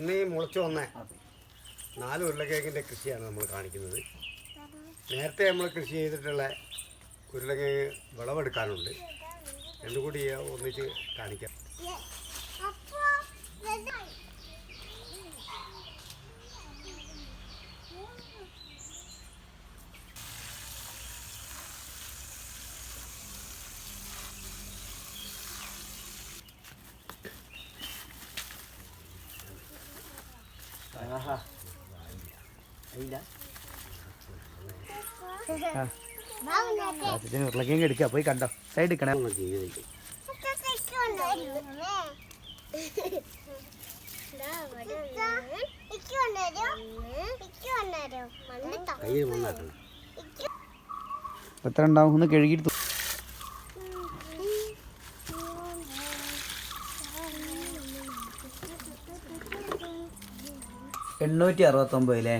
ഇന്ന് ഈ മുളച്ചു വന്ന. നാല് ഉരുളക്കിഴങ്ങിന്റെ കൃഷിയാണ് നമ്മൾ കാണിക്കുന്നത്. നേരത്തെ നമ്മൾ കൃഷി ചെയ്തിട്ടുള്ള ഉരുളക്കിഴങ്ങ് വിളവെടുക്കാനുണ്ട്. രണ്ടും കൂടി ഒന്നിച്ച് കാണിക്കാം. ആദ്യത്തിന് ഉരുളക്കിഴങ്ങ് എടുക്കുക പോയി കണ്ടോ? സൈഡ് എടുക്കണേ എത്ര ഉണ്ടാവും? ഒന്ന് കഴുകിയിട്ട് എണ്ണൂറ്റി അറുപത്തൊമ്പത് അല്ലേ